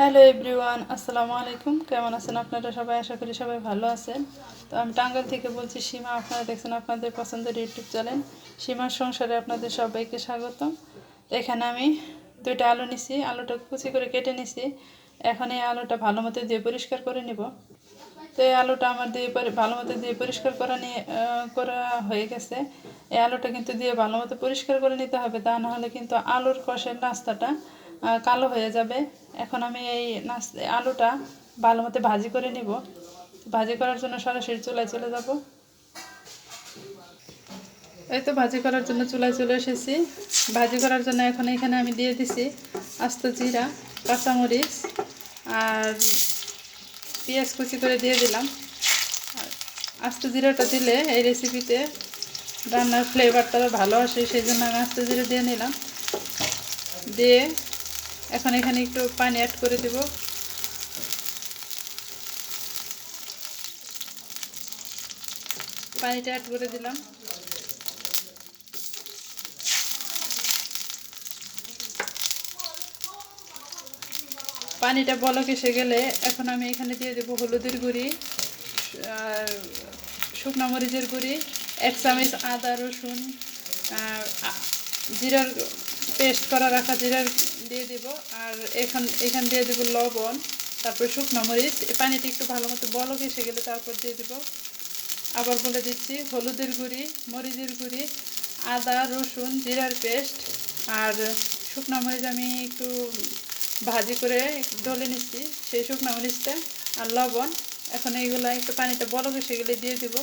Hello everyone আসসালামু আলাইকুম। কেমন আছেন আপনারা সবাই? আশা করি সবাই ভালো আছেন। তো আমি টাঙ্গাল থেকে বলছি, সীমা, আপনারা দেখছেন আপনাদের পছন্দের ইউটিউব চ্যানেল। সীমার সংসারে আপনাদের সবাইকে স্বাগতম। এখানে আমি দুইটা আলু নিছি, আলুটা কুচি করে কেটে নিছি। এখন এই আলুটা ভালো মতো দিয়ে পরিষ্কার করে নিব। তো এই আলুটা আমার দিয়ে ভালো মতো দিয়ে পরিষ্কার করা নিয়ে করা হয়ে গেছে। এই আলুটা কিন্তু দিয়ে ভালো মতো পরিষ্কার করে নিতে হবে, তা নাহলে কিন্তু আলুর কষের নাস্তাটা কালো হয়ে যাবে। এখন আমি এই নাস আলুটা ভালো মতো ভাজি করে নিব। ভাজি করার জন্য সরাসরি চুলায় চলে যাব। এই তো ভাজি করার জন্য চুলায় চলে এসেছি। ভাজি করার জন্য এখন এখানে আমি দিয়ে দিছি আস্ত জিরা, কাঁচামরিচ আর পেঁয়াজ কুচি করে দিয়ে দিলাম। আস্ত জিরাটা দিলে এই রেসিপিতে রান্নার ফ্লেভারটা ভালো আসে, সেই জন্য আমি আস্ত জিরা দিয়ে নিলাম। দিয়ে এখন এখানে একটু পানি অ্যাড করে দেব। পানিটা অ্যাড করে দিলাম। পানিটা বলক এসে গেলে এখন আমি এখানে দিয়ে দেবো হলুদের গুঁড়ি, আর শুকনো মরিচের গুঁড়ি, এক চামচ আদা রসুন জিরার পেস্ট করা রাখা জিরার দিয়ে দিব। আর এখান এখান দিয়ে দেবো লবণ, তারপর শুকনো মরিচ। পানিটা একটু ভালো মতো বলক এসে গেলে তারপর দিয়ে দিব। আবার বলে দিচ্ছি, হলুদের গুঁড়ি, মরিচের গুঁড়ি, আদা, রসুন, জিরার পেস্ট আর শুকনো মরিচ আমি একটু ভাজি করে ডলে নিচ্ছি, সেই শুকনো মরিচটা আর লবণ। এখন এইগুলো একটু পানিটা বলক এসে গেলে দিয়ে দিব।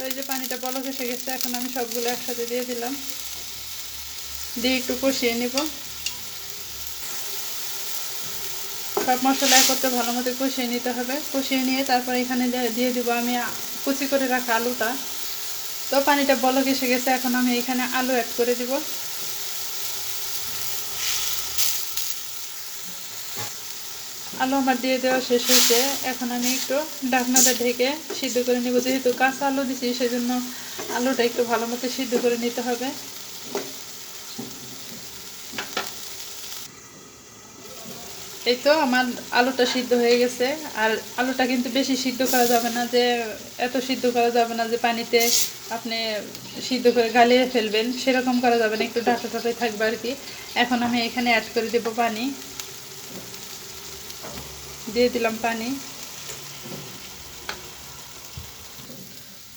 তো এই যে পানিটা বলক এসে গেছে, এখন আমি সবগুলো একসাথে দিয়ে দিলাম। দিয়ে একটু কষিয়ে নিব। সব মশলা করতে ভালো মতো কষিয়ে নিতে হবে। কষিয়ে নিয়ে তারপর এখানে দিয়ে- দিব আমি কুচি করে রাখা আলুটা। তো পানিটা বলক এসে গেছে, এখন আমি এখানে আলু অ্যাড করে দিব। আলু আমার দিয়ে দেওয়া শেষ হয়েছে। এখন আমি একটু ডাকনাটা ঢেকে সিদ্ধ করে নেব। যেহেতু কাঁচা আলু দিছি, সেজন্য আলুটা একটু ভালো মতো সিদ্ধ করে নিতে হবে। এই তো আমার আলুটা সিদ্ধ হয়ে গেছে। আর আলুটা কিন্তু বেশি সিদ্ধ করা যাবে না যে, এত সিদ্ধ করা যাবে না যে পানিতে আপনি সিদ্ধ করে গালিয়ে ফেলবেন। সেরকম করা যাবে না। একটু ডাটা ডাটাই থাকবে আর কি। এখন আমি এখানে অ্যাড করে দেব পানি। দিয়ে দিলাম পানি।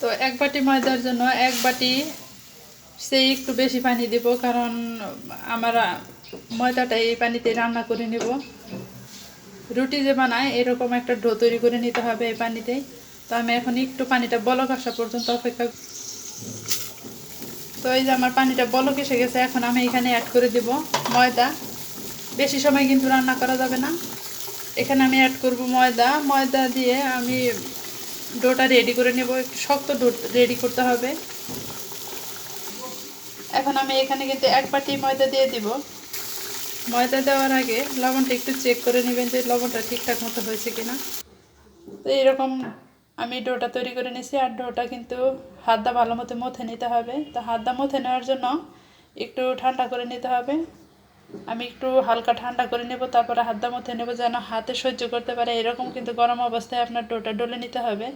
তো এক বাটি ময়দার জন্য এক বাটি সেই একটু বেশি পানি দেব, কারণ আমার ময়দাটা এই পানিতে রান্না করে নেব। রুটি যে বানায়, এরকম একটা ডো তৈরি করে নিতে হবে এই পানিতেই তো আমি এখন একটু পানিটা বলক আসা পর্যন্ত অপেক্ষা তো এই যে আমার পানিটা বলক এসে গেছে, এখন আমি এখানে অ্যাড করে দেব ময়দা। বেশি সময় কিন্তু রান্না করা যাবে না। এখানে আমি অ্যাড করব ময়দা। ময়দা দিয়ে আমি ডোটা রেডি করে নেব। একটু শক্ত ডো রেডি করতে হবে। এখন আমি এখানে কিন্তু এক বাটি ময়দা দিয়ে দিব। ময়দা দেওয়ার আগে লবণটা একটু চেক করে নেবেন যে লবণটা ঠিকঠাক মতো হয়েছে কিনা। তো এরকম আমি ডোটা তৈরি করে নিয়েছি আর ডোটা কিন্তু হাতটা ভালো মতো মথে নিতে হবে। তো হাতটা মথে নেওয়ার জন্য একটু ঠান্ডা করে নিতে হবে। আমি একটু হালকা ঠান্ডা করে নেব, তারপরে হাতটা মথে নেব যেন হাতে সহ্য করতে পারে। এরকম কিন্তু গরম অবস্থায় আপনার ডোটা ডলে নিতে হবে।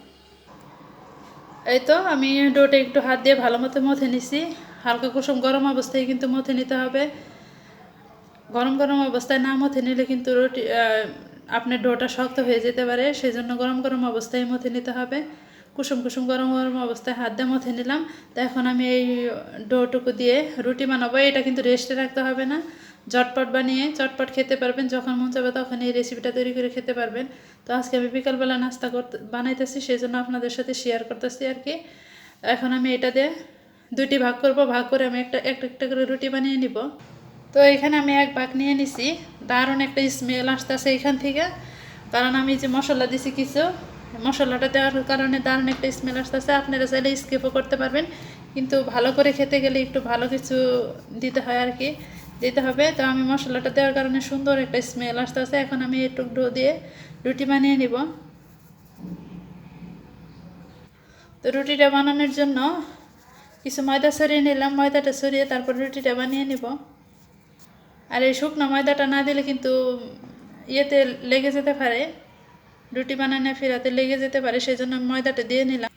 এই তো আমি ডোটা একটু হাত দিয়ে ভালো মতো মথে নিছি। হালকা কুসুম গরম অবস্থায় কিন্তু মথে নিতে হবে। গরম গরম অবস্থায় না মথে নিলে কিন্তু রুটি আপনার ডোটা শক্ত হয়ে যেতে পারে। সেই জন্য গরম গরম অবস্থায় মথে নিতে হবে। কুসুম কুসুম গরম গরম অবস্থায় হাত দিয়ে মথে নিলাম। তো এখন আমি এই ডোটুকু দিয়ে রুটি বানাবো। এটা কিন্তু রেস্টে রাখতে হবে না। ঝটপট বানিয়ে চটপট খেতে পারবেন। যখন মন চাবে তখন এই রেসিপিটা তৈরি করে খেতে পারবেন। তো আজকে আমি বিকালবেলা নাস্তা করতে, বানাইতেছি সেই জন্য আপনাদের সাথে শেয়ার করতেছি আর কি। এখন আমি এটা দিয়ে দুইটি ভাগ করব। ভাগ করে আমি একটা একটা একটা করে রুটি বানিয়ে নিব। তো এখানে আমি এক ভাগ নিয়ে নিছি। দারুণ একটা স্মেল আসতেছে এখান থেকে। কারণ আমি যে মশলা দিছি কিছু, মশলাটা দেওয়ার কারণে দারুণ একটা স্মেল আসতেছে। আপনারা চাইলে স্কিপও করতে পারবেন। কিন্তু ভালো করে খেতে গেলে একটু ভালো কিছু দিতে হয় আর কি। দিতে হবে। তো আমি মশলাটা দেওয়ার কারণে সুন্দর একটা স্মেল আসতেছে। এখন আমি একটু ডো দিয়ে রুটি বানিয়ে নিব। তো রুটিটা বানানোর জন্য কিছু ময়দা সরিয়ে নিলাম। ময়দাটা সরিয়ে তারপর রুটিটা বানিয়ে নিব। আর এই শুকনো ময়দাটা না দিলে কিন্তু ইয়েতে লেগে যেতে পারে। রুটি বানানো ফেরাতে লেগে যেতে পারে সেই জন্য ময়দাটা দিয়ে নিলাম।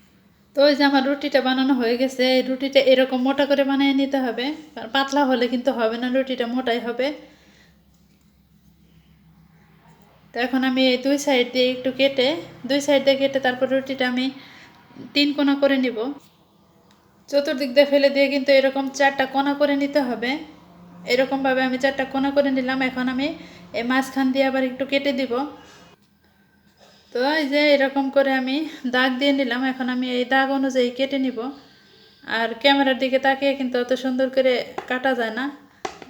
তো ওই যে আমার রুটিটা বানানো হয়ে গেছে, এই রুটিটা এরকম মোটা করে বানিয়ে নিতে হবে। পাতলা হলে কিন্তু হবে না, রুটিটা মোটাই হবে। তো এখন আমি এই দুই সাইড দিয়ে একটু কেটে, দুই সাইড দিয়ে কেটে তারপর রুটিটা আমি তিন কোনা করে নিব। চতুর্দিক দিয়ে ফেলে দিয়ে কিন্তু এরকম চারটা কোনা করে নিতে হবে। এরকমভাবে আমি চারটা কোনা করে নিলাম, এখন আমি এই মাঝখান দিয়ে আবার একটু কেটে দিব। তো এই যে এরকম করে আমি দাগ দিয়ে নিলাম। এখন আমি এই দাগ অনুযায়ী কেটে নিব। আর ক্যামেরার দিকে তাকিয়ে কিন্তু অত সুন্দর করে কাটা যায় না।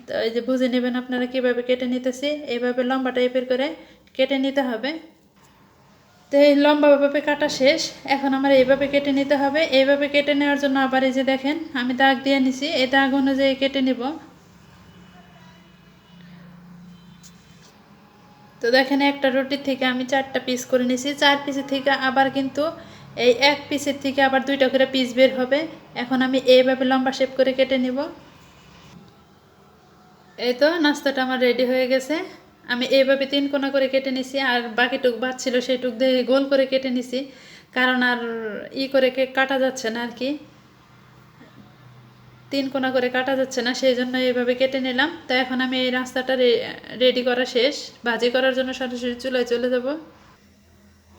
তো এই যে বুঝে নেবেন আপনারা কীভাবে কেটে নিতেছি। এইভাবে লম্বা টাইপের করে কেটে নিতে হবে। তো এই লম্বাভাবে কাটা শেষ। এখন আমার এইভাবে কেটে নিতে হবে। এইভাবে কেটে নেওয়ার জন্য আবার এই যে দেখেন, আমি দাগ দিয়ে নিছি। এই দাগ অনুযায়ী কেটে নিব। তো দেখেন একটা রুটির থেকে আমি চারটা পিস করে নিছি চার পিসের থেকে আবার কিন্তু এই এক পিসের থেকে আবার দুইটা করে পিস বের হবে। এখন আমি এইভাবে লম্বা শেপ করে কেটে নিব। এই তো নাস্তাটা আমার রেডি হয়ে গেছে। আমি এইভাবে তিন কোনা করে কেটে নিছি আর বাকিটুক বাদ ছিল সেইটুক দিয়ে গোল করে কেটে নিছি কারণ আর ই করে কাটা যাচ্ছে না আর কি। তিন কোনা করে কাটা যাচ্ছে না, সেই জন্য এইভাবে কেটে নিলাম। তো এখন আমি এই রাস্তাটা রেডি করা শেষ। ভাজি করার জন্য সরাসরি চুলায় চলে যাব।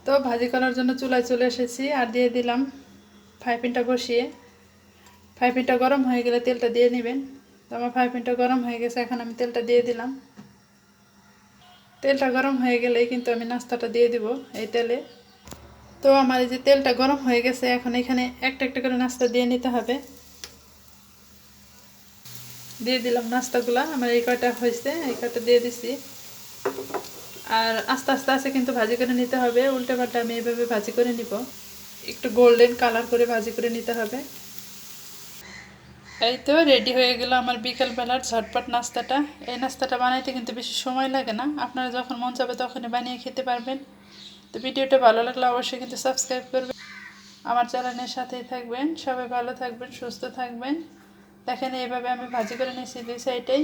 তো ভাজি করার জন্য চুলায় চলে এসেছি আর দিয়ে দিলাম ফাইপিনটা বসিয়ে। ফাইপিনটা গরম হয়ে গেলে তেলটা দিয়ে নেবেন। তো আমার ফাইপিনটা গরম হয়ে গেছে, এখন আমি তেলটা দিয়ে দিলাম। তেলটা গরম হয়ে গেলেই কিন্তু আমি নাস্তাটা দিয়ে দিব এই তেলে। তো আমার এই যে তেলটা গরম হয়ে গেছে, এখন এখানে একটা একটা করে নাস্তা দিয়ে নিতে হবে। দিয়ে দিলাম নাস্তাগুলা। আমার এই কয়টা হয়েছে, এই কয়টা দিয়ে দিছি। আর আস্তে আস্তে আস্তে কিন্তু ভাজি করে নিতে হবে। উল্টে পাল্টে আমি এইভাবে ভাজি করে নিব। একটু গোল্ডেন কালার করে ভাজি করে নিতে হবে। এই তো রেডি হয়ে গেল আমার বিকেলবেলার ঝটপট নাস্তাটা। এই নাস্তাটা বানাইতে কিন্তু বেশি সময় লাগে না। আপনারা যখন মন চাবে তখনই বানিয়ে খেতে পারবেন। তো ভিডিওটা ভালো লাগলে অবশ্যই কিন্তু সাবস্ক্রাইব করবেন। আমার চ্যানেলের সাথেই থাকবেন। সবাই ভালো থাকবেন, সুস্থ থাকবেন। দেখেন, এইভাবে আমি ভাজি করে নিয়েছি দুই সাইডেই।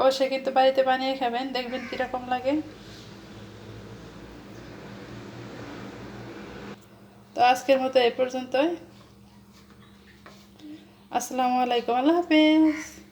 অবশ্যই কিন্তু বাড়িতে বানিয়ে খাবেন, দেখবেন কীরকম লাগে। তো আজকের মতো এ পর্যন্তই। আসসালামু আলাইকুম, আল্লাহ হাফিজ।